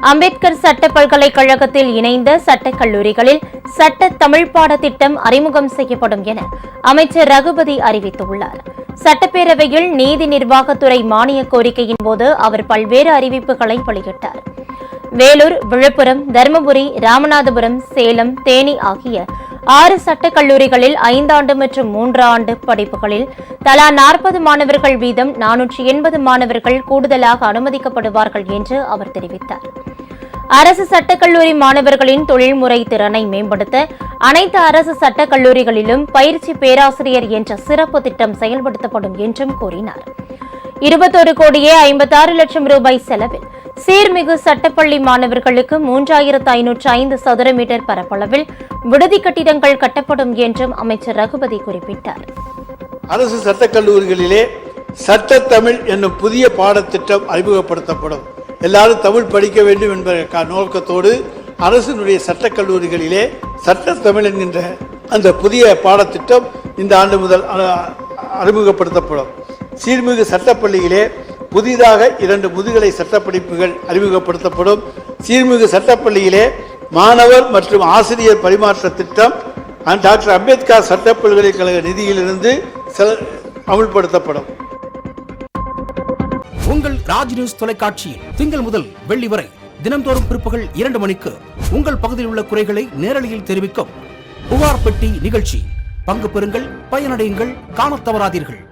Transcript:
அம்பேத்கர் சட்ட பல்கலைக்கழகத்தில் இணைந்த சட்டக் கல்லூரிகளில் சட்ட தமிழ் பாடத்திட்டம் அறிமுகம் செய்யப்படும் என அமைச்சர் ரகுபதி அறிவித்துள்ளார். சட்டப்பேரவையில் நீதி நிர்வாகத்துறை மானிய கோரிக்கையின் போது அவர் பல்வேறு அறிவிப்புகளை வெளியிட்டார். வேலூர் விழுப்புரம் தருமபுரி ராமநாதபுரம் சேலம் தேனி ஆகிய ஆறு சட்டக் கல்லூரிகளில் ஐந்தாண்டு மற்றும் மூன்று ஆண்டு படிப்புகளில் தலா நாற்பது மாணவர்கள் வீதம் நானூற்றி எண்பது மாணவர்கள் கூடுதலாக அனுமதிக்கப்படுவார்கள் என்று அவர் தெரிவித்தார். அரசு சட்டக்கல்லூரி மாணவர்களின் தொழில்முறை திறனை மேம்படுத்த அனைத்து அரசு சட்டக் கல்லூரிகளிலும் பயிற்சி பேராசிரியர் என்ற சிறப்பு திட்டம் செயல்படுத்தப்படும் என்றும் கூறினார். இருபத்தொரு கோடியே ஐம்பத்தாறு லட்சம் ரூபாய் செலவில். சீர்மிகு சட்டப்பள்ளி மாணவர்களுக்கு மூன்றாயிரத்து ஐநூற்று ஐந்து சதுர மீட்டர் பரப்பளவில் விடுதி கட்டிடங்கள் கட்டப்படும் என்றும் அமைச்சர் ரகுபதி குறிப்பிட்டார். அரசு சட்டக் கல்லூரிகளிலே தமிழ் என்னும் புதிய பாடத்திட்டம் அறிமுகப்படுத்தப்படும். எல்லாரும் தமிழ் படிக்க வேண்டும் என்பதற்கான நோக்கத்தோடு அரசினுடைய சட்டக் கல்லூரிகளிலே சட்டத்தமிழ் என்கின்ற அந்த புதிய பாடத்திட்டம் இந்த ஆண்டு முதல் அறிமுகப்படுத்தப்படும். சீர்மிகு சட்டப்பள்ளியிலே புதிதாக இரண்டு முதுகலை சட்டப்படிப்புகள் அறிமுகப்படுத்தப்படும். சீர்மிகு சட்டப்பள்ளியிலே மாணவர் மற்றும் ஆசிரியர் பரிமாற்ற திட்டம் அண்ட் டாக்டர் அம்பேத்கர் சட்ட பல்கலைக்கழக நிதியிலிருந்து அமுல்படுத்தப்படும். உங்கள் ராஜ் நியூஸ் தொலைக்காட்சியில் திங்கள் முதல் வெள்ளி வரை தினம்தோறும் பிற்பகல் இரண்டு மணிக்கு உங்கள் பகுதியில் உள்ள குறைகளை நேரலையில் தெரிவிக்கும் புகார் பெட்டி நிகழ்ச்சி. பங்கு பெறுங்கள் பயனடையுங்கள் காணத் தவறாதீர்கள்.